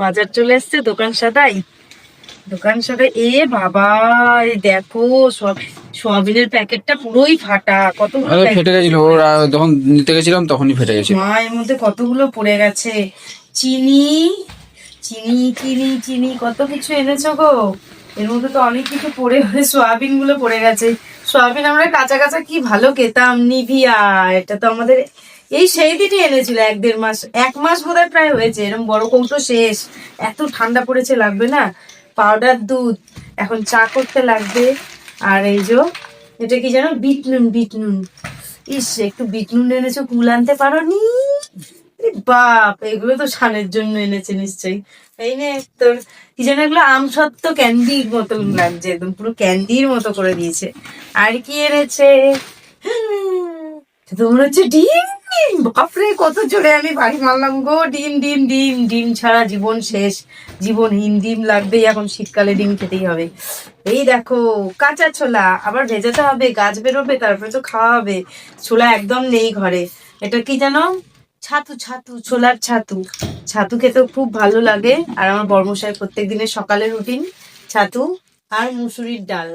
বাজার চলে এসছে দোকান সাদাই দোকান সাদাই এ বাবা দেখো সব সোয়াবিনের প্যাকেটটা পুরোই ফাটা কত ফেটে গেছিল যখন নিতে গেছিলাম তখনই ফেটে গেছে। মা এর মধ্যে কতগুলো পড়ে গেছে। চিনি চিনি চিনি চিনি কত কিছু এনেছো গো? এর মধ্যে তো অনেক কিছু পড়ে সোয়াবিনগুলো পড়ে গেছে। সোয়াবিন আমরা কাঁচা কাঁচা কি ভালো খেতাম, নিভিয়া, এটা তো আমাদের এই সেই দিনই এনেছিল এক দেড় মাস, এক মাস বোধহয় প্রায় হয়েছে এরকম বড় কৌটো শেষ, এত ঠান্ডা পড়েছে লাগবে না? পাউডার দুধ, এখন চা করতে লাগবে, আর এই যে এটা কি জানো বিট নুন বিট নুন ইস, একটু বিট নুন এনেছো, কুল আনতে পারো নি বাপ, এগুলো তো সানের জন্য এনেছে নিশ্চয়ই। এই নে তোর, কি যেন এগুলো আমসত্ত্ব ক্যান্ডির মতন লাগছে একদম, পুরো ক্যান্ডির মতো করে দিয়েছে। আর কি এনেছে? তো মনে হচ্ছে ডিম ডিম। বাপরে, কত জোরে আমি বাড়ি মারলাম গো। ডিম ডিম ডিম ডিম ছাড়া জীবন শেষ। জীবনহীন ডিম লাগবেই, এখন শীতকালে ডিম খেতেই হবে। এই দেখো, কাঁচা ছোলা, আবার ভেজাতে হবে, গাছ বেরোবে, তারপরে তো খাওয়া হবে। ছোলা একদম নেই ঘরে। এটা কি জানো? ছাতু ছাতু, ছোলার ছাতু। ছাতু খেতে খুব ভালো লাগে। আর আমার বর্মশাই প্রত্যেক দিনের সকালের রুটিন ছাতু আর মুসুরির ডাল।